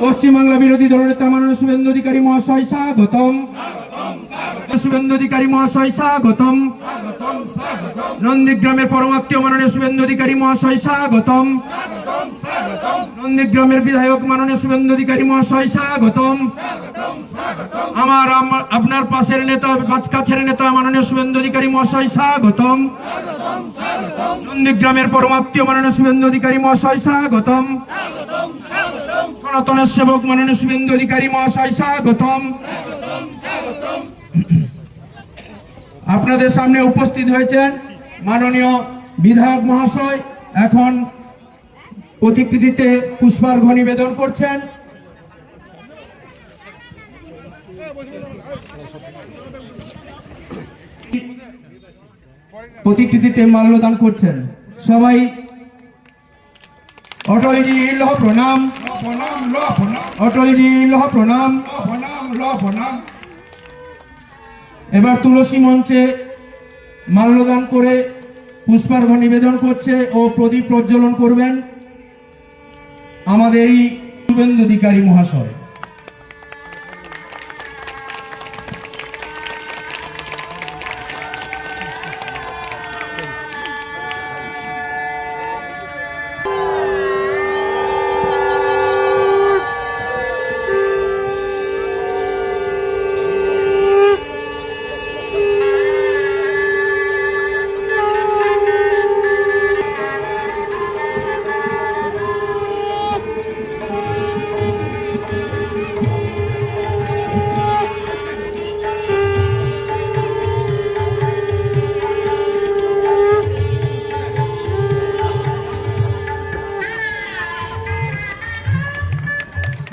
পশ্চিমবাংলা বিরোধী দলনেতা মাননীয় শুভেন্দু অধিকারী মহাশয় স্বাগতম। শুভেন্দু অধিকারী মহাশয় স্বাগতম। নন্দীগ্রামের পরমাত্মীয় মাননীয় শুভেন্দু অধিকারী মহাশয় স্বাগতম। নন্দীগ্রামের বিধায়ক মাননীয় শুভেন্দু অধিকারী মহাশয় স্বাগতম। আমার- আপনার পাশের নেতা কাছের নেতা মাননীয় শুভেন্দু অধিকারী মহাশয় স্বাগতম। নন্দীগ্রামের পরমাত্মীয় মাননীয় শুভেন্দু অধিকারী মহাশয় স্বাগতম। সনাতনের সেবক মাননীয় শুভেন্দু অধিকারী মহাশয়, স্বাগতম। আপনাদের সামনে উপস্থিত হয়েছেন মাননীয় বিধায়ক মহাশয়। এখন প্রতিকৃতিতে পুষ্পার্ঘ নিবেদন করছেন। প্রতিকৃতিতে মাল্যদান করছেন। সবাই অটলজি প্রণাম। প্রণাম ল প্রণাম। অটলজি লহ প্রণাম। প্রণাম ল প্রণাম। এবার তুলসী মঞ্চে মাল্যদান করে পুষ্পার্ঘ নিবেদন করছে ও প্রদীপ প্রজ্বলন করবেন আমাদেরই শুভেন্দু অধিকারী মহাশয়।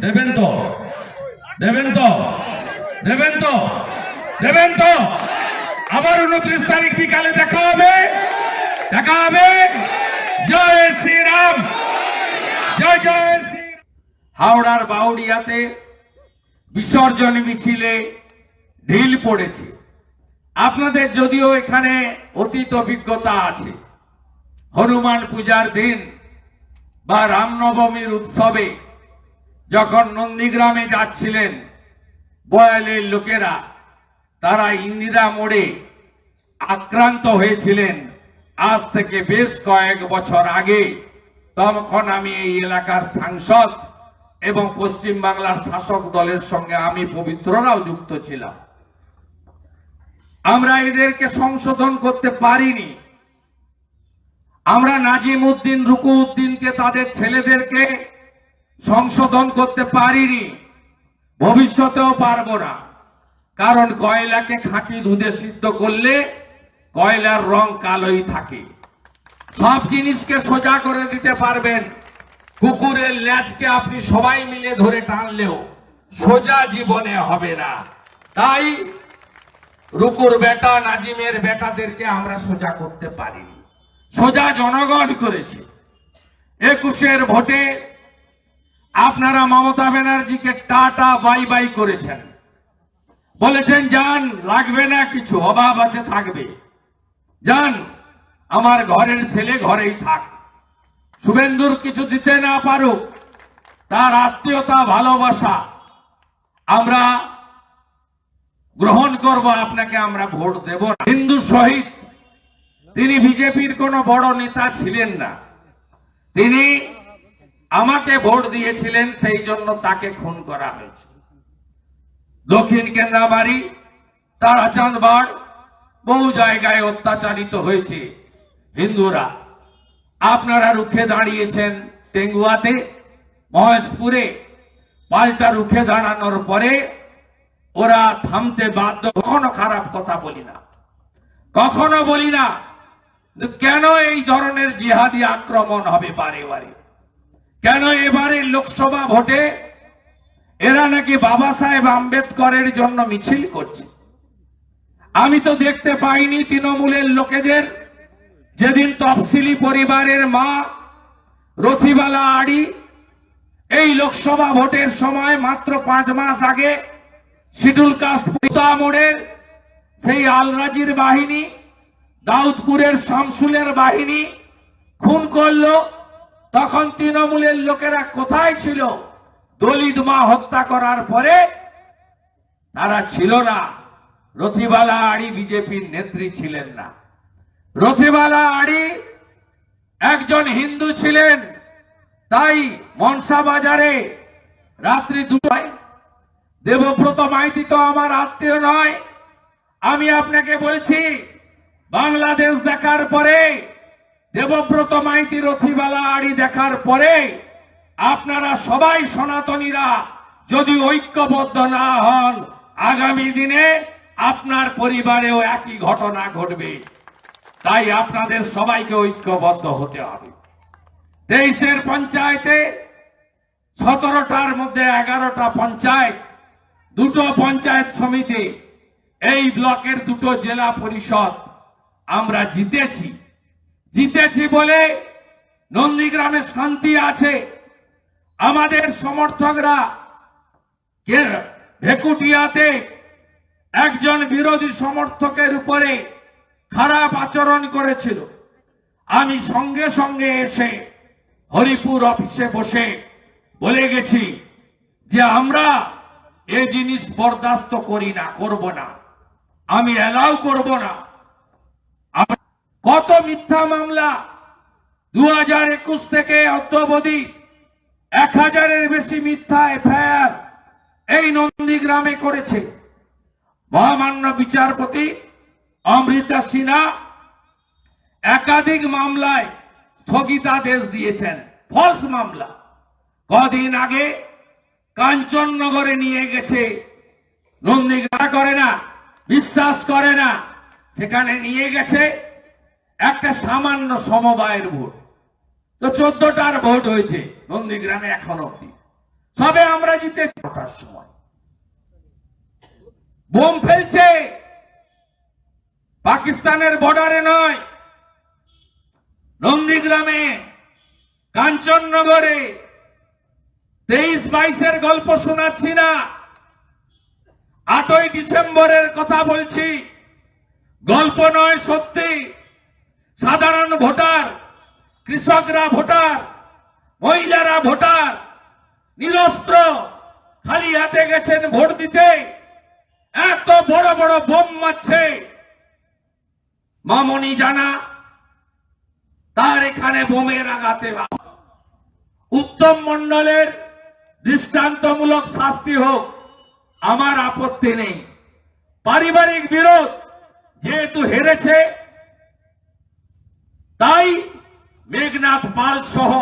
দেবেন তো। দেবেন তো। দেবেন তো। দেবেন তো। আবার উনত্রিশ তারিখ বিকালে দেখা হবে। দেখা হবে। জয় শ্রীরাম। জয় জয় হাওড়ার বাউরিয়াতে বিসর্জন মিছিলে ঢিল পড়েছে। আপনাদের যদিও এখানে অতীত অভিজ্ঞতা আছে। হনুমান পূজার দিন বা রামনবমীর উৎসবে যখন নন্দীগ্রামে যাচ্ছিলেন, বয়ালের লোকেরা, তারা ইন্দিরা মোড়ে আক্রান্ত হয়েছিলেন। আজ থেকে বেশ কয়েক বছর আগে তখন আমি এই এলাকার সাংসদ এবং পশ্চিম বাংলার শাসক দলের সঙ্গে আমি পবিত্ররাও যুক্ত ছিলাম। আমরা এদেরকে সংশোধন করতে পারিনি। আমরা নাজিম উদ্দিন রুকু উদ্দিনকে তাদের ছেলেদেরকে সংশোধন করতে পারিনি। ভবিষ্যতেও পারব না। কারণ কয়লাকে খাঁটি দুধে সিদ্ধ করলে কয়লার রং কালোই থাকে। সব জিনিসকে সোজা করে দিতে পারবেন। কুকুরের ল্যাজকে আপনি সবাই মিলে ধরে টানলেও সোজা জীবনে হবে না। তাই রুকুর বেটা, নাজিমের বেটাদেরকে আমরা সোজা করতে পারিনি। সোজা জনগণ করেছে। একুশের ভোটে আপনারা মমতা ব্যানার্জিকে টাটা, বাই বাই করেছেন। বলেছেন যান লাগবে না কিছু, অভাব আছে, থাকবে। যান আমার ঘরের ছেলে ঘরেই থাক। শুভেন্দুর কিছু দিতে না পারুক, তার আত্মীয়তা, ভালোবাসা, আমরা গ্রহণ করব, আপনাকে আমরা ভোট দেব। হিন্দু শহীদ তিনি বিজেপির কোনো বড় নেতা ছিলেন না। তিনি আমাকে ভোট দিয়েছিলেন, সেই জন্য তাকে খুন করা হয়েছে। দক্ষিণ কেন্দ্রাবাড়ি, তারাচাঁদবাড়, বহু জায়গায় অত্যাচারিত হয়েছে হিন্দুরা। আপনারা রুখে দাঁড়িয়েছেন টেঙ্গুয়াতে, মহেশপুরে। পাল্টা রুখে দাঁড়ানোর পরে ওরা থামতে বাধ্য, কখনো খারাপ কথা বলি না। কখনো বলি না কেন এই ধরনের জিহাদি আক্রমণ হবে বারে বারে? কেন এবারে লোকসভা ভোটে এরা নাকি বাবা সাহেব আম্বেদকরের জন্য মিছিল করছে? আমি তো দেখতে পাইনি তৃণমূলের লোকেদের। যেদিন তফসিলি পরিবারের মা রথিবালা আড়ি এই লোকসভা ভোটের সময় মাত্র পাঁচ মাস আগে শিডুল কাস্ট মোড়ের সেই আলরাজির বাহিনী, দাউদপুরের শামসুলের বাহিনী খুন করল। তখন তৃণমূলের লোকেরা কোথায় ছিল? দলিত মা হত্যা করার পরে তারা ছিল না। রথিবালা আড়ি বিজেপির নেত্রী ছিলেন না। রথিবালা আড়ি একজন হিন্দু ছিলেন। তাই মনসা বাজারে রাত্রি দুটোয় দেবব্রত মাইতি তো আমার আত্মীয় নয়। আমি আপনাকে বলছি, বাংলাদেশ দেখার পরে দেবব্রত মাইতি রথিবালা আড়ি দেখার পরে আপনারা সবাই সনাতনীরা যদি ঐক্যবদ্ধ না হন, আগামী দিনে আপনার পরিবারেও একই ঘটনা ঘটবে। তাই আপনাদের সবাইকে ঐক্যবদ্ধ হতে হবে। তেইশের পঞ্চায়েতে সতেরোটার মধ্যে এগারোটা পঞ্চায়েত, দুটো পঞ্চায়েত সমিতি, এই ব্লকের দুটো জেলা পরিষদ আমরা জিতেছি। জিতেছি বলে নন্দীগ্রামে শান্তি আছে। আমাদের সমর্থকরা ভেকুটিয়াতে একজন বিরোধী সমর্থকের উপরে খারাপ আচরণ করেছিল। আমি সঙ্গে সঙ্গে এসে হরিপুর অফিসে বসে বলে গেছি যে আমরা এ জিনিস বরদাস্ত করি না, করব না। আমি অ্যালাউ করব না। কত মিথ্যা মামলা? দু হাজার একুশ থেকে অদ্যবধি এক হাজারের বেশি মিথ্যা এফআইআর এই নন্দীগ্রামে করেছে। মহামান্য বিচারপতি অমৃতা সিনহা একাধিক মামলায় স্থগিতাদেশ দিয়েছেন। ফলস মামলা। কদিন আগে কাঞ্চননগরে নিয়ে গেছে। নন্দীগ্রাম করে না, বিশ্বাস করে না, সেখানে নিয়ে গেছে। একটা সামান্য সমবায়ের ভোট। তো চোদ্দটার ভোট হয়েছে নন্দীগ্রামে এখন অব্দি সবে আমরা জিতে ওটার সময়। বোম ফেলছে। পাকিস্তানের বর্ডারে নয়, নন্দীগ্রামে, কাঞ্চননগরে। তেইশ বাইশের গল্প শোনাচ্ছি না। আটই ডিসেম্বরের কথা বলছি। গল্প নয় সত্যি। সাধারণ ভোটার, কৃষকরা ভোটার, মহিলারা ভোটার, নিরস্ত্র, খালি হাতে গেছেন ভোট দিতে, এত বড় বড় বোম মারছে। মামনি জানা, তার এখানে বোমের আঘাতে বা- উত্তম মন্ডলের দৃষ্টান্তমূলক শাস্তি হোক, আমার আপত্তি নেই। পারিবারিক বিরোধ যেহেতু হেরেছে তাই মেঘনাথ পাল সহ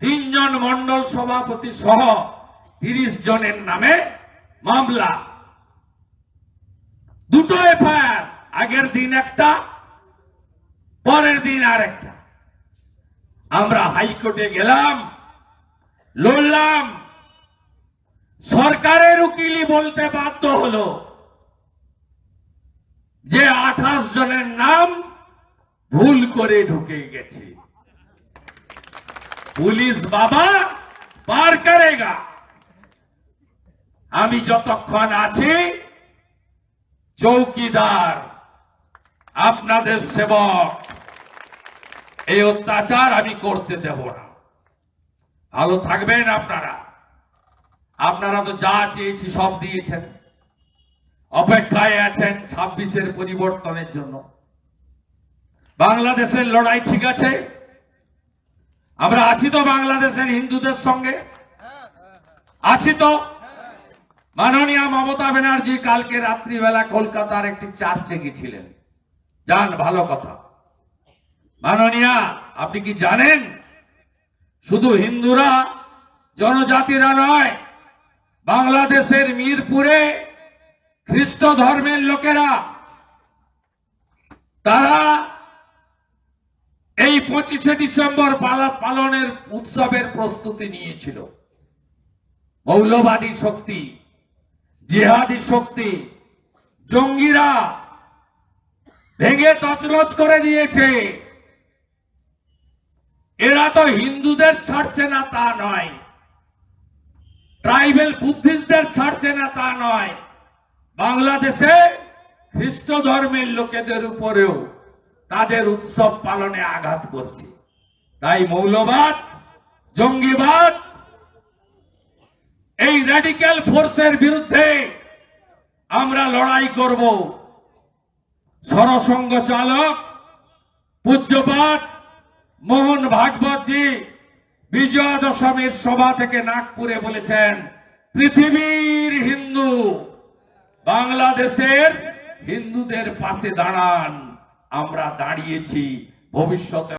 তিনজন মন্ডল সভাপতি সহ তিরিশ জনের নামে মামলা। দুটো এফআইআর, আগের দিন একটা, পরের দিন আর একটা। আমরা হাইকোর্টে গেলাম, লড়লাম। সরকারের উকিলই বলতে বাধ্য হলো যে আঠাশ জনের নাম ভুল করে ঢুকে গেছে। পুলিশ বাবা পার করেগা। আমি যতক্ষণ আছি, চৌকিদার, আপনাদের সেবক, এই অত্যাচার আমি করতে দেব না। ভালো থাকবেন আপনারা। আপনারা তো যা চেয়েছি সব দিয়েছেন। অপেক্ষায় আছেন ছাব্বিশের পরিবর্তনের জন্য। বাংলাদেশের লড়াই ঠিক আছে? আমরা আছি তো বাংলাদেশের হিন্দুদের সঙ্গে? আছি তো? মাননীয় মমতা ব্যানার্জি কালকে রাত্রিবেলা কলকাতার একটি চার্চে গেছিলেন যান, ভালো কথা। মাননীয়া, আপনি কি জানেন? শুধু হিন্দুরা, জনজাতিরা নয়, বাংলাদেশের মিরপুরে খ্রিস্ট ধর্মের লোকেরা, তারা এই পঁচিশে ডিসেম্বর পালনের উৎসবের প্রস্তুতি নিয়েছিল। মৌলবাদী শক্তি, জিহাদি শক্তি, জঙ্গিরা ভেঙে তছনছ করে দিয়েছে। এরা তো হিন্দুদের ছাড়ছে না তা নয়। ট্রাইবেল বুদ্ধিস্টদের ছাড়ছে না তা নয়। বাংলাদেশে খ্রিস্ট ধর্মের লোকেদের উপরেও তাদের উৎসব পালনে আঘাত করছে। তাই মৌলবাদ, জঙ্গিবাদ, এই র্যাডিক্যাল ফোর্সের বিরুদ্ধে আমরা লড়াই করব। সরসঙ্গ চালক পূজ্যপাঠ মোহন ভাগবতজি বিজয়া দশমীর সভা থেকে নাগপুরে বলেছেন, পৃথিবীর হিন্দু বাংলাদেশের হিন্দুদের পাশে দাঁড়ান। আমরা দাঁড়িয়েছি ভবিষ্যতে